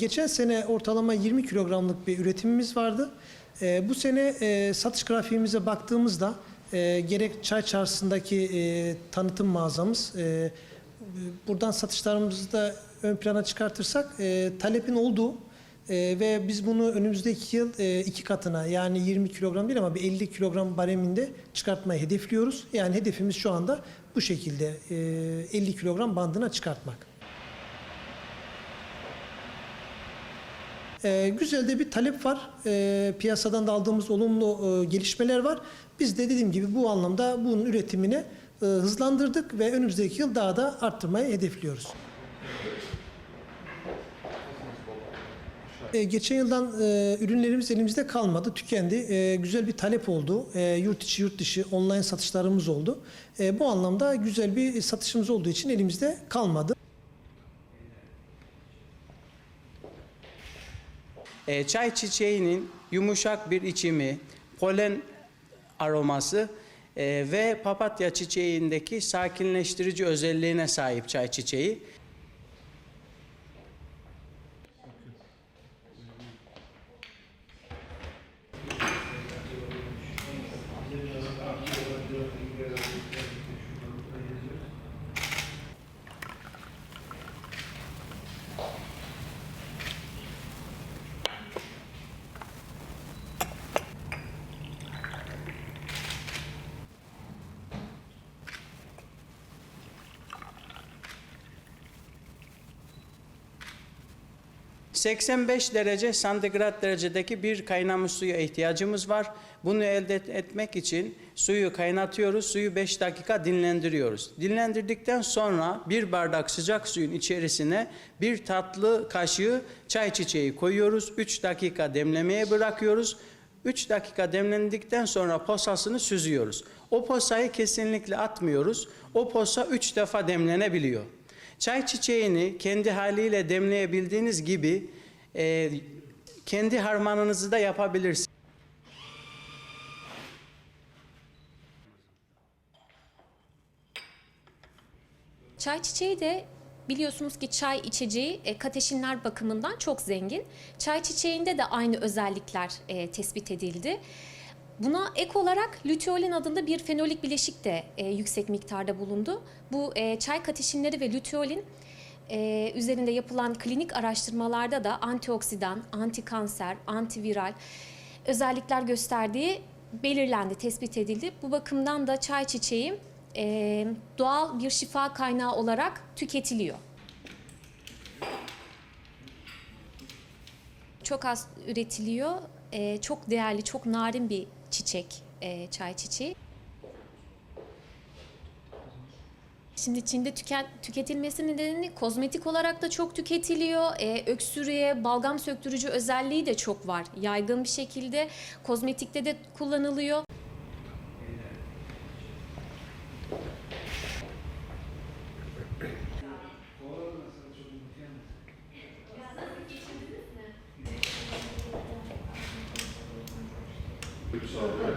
Geçen sene ortalama 20 kilogramlık bir üretimimiz vardı. Ee, bu sene e, satış grafiğimize baktığımızda e, gerek çay çarşısındaki e, tanıtım mağazamız, e, buradan satışlarımızı da ön plana çıkartırsak e, talepin olduğu e, ve biz bunu önümüzdeki yıl e, iki katına yani 20 kilogram değil ama bir 50 kilogram bareminde çıkartmayı hedefliyoruz. Yani hedefimiz şu anda bu şekilde e, 50 kilogram bandına çıkartmak. Ee, güzel de bir talep var. Ee, piyasadan da aldığımız olumlu e, gelişmeler var. Biz de dediğim gibi bu anlamda bunun üretimini e, hızlandırdık ve önümüzdeki yıl daha da arttırmayı hedefliyoruz. Ee, geçen yıldan e, ürünlerimiz elimizde kalmadı, tükendi. Ee, güzel bir talep oldu. Ee, yurt içi, yurt dışı online satışlarımız oldu. Ee, bu anlamda güzel bir satışımız olduğu için elimizde kalmadı. E, çay çiçeğinin yumuşak bir içimi, polen aroması e, ve papatya çiçeğindeki sakinleştirici özelliğine sahip çay çiçeği. ...85 derece santigrat derecedeki bir kaynamış suya ihtiyacımız var. Bunu elde et- etmek için suyu kaynatıyoruz, suyu 5 dakika dinlendiriyoruz. Dinlendirdikten sonra bir bardak sıcak suyun içerisine bir tatlı kaşığı çay çiçeği koyuyoruz. 3 dakika demlemeye bırakıyoruz. 3 dakika demlendikten sonra posasını süzüyoruz. O posayı kesinlikle atmıyoruz. O posa 3 defa demlenebiliyor. Çay çiçeğini kendi haliyle demleyebildiğiniz gibi e, kendi harmanınızı da yapabilirsiniz. Çay çiçeği de biliyorsunuz ki çay içeceği e, kateşinler bakımından çok zengin. Çay çiçeğinde de aynı özellikler e, tespit edildi. Buna ek olarak luteolin adında bir fenolik bileşik de e, yüksek miktarda bulundu. Bu e, çay kateşinleri ve luteolin e, üzerinde yapılan klinik araştırmalarda da antioksidan, antikanser, antiviral özellikler gösterdiği belirlendi, tespit edildi. Bu bakımdan da çay çiçeği e, doğal bir şifa kaynağı olarak tüketiliyor. Çok az üretiliyor. E, çok değerli, çok narin bir çiçek e, çay çiçeği. Şimdi Çin'de tüken, tüketilmesi nedeni kozmetik olarak da çok tüketiliyor. Ee, öksürüğe, balgam söktürücü özelliği de çok var. Yaygın bir şekilde kozmetikte de kullanılıyor. So.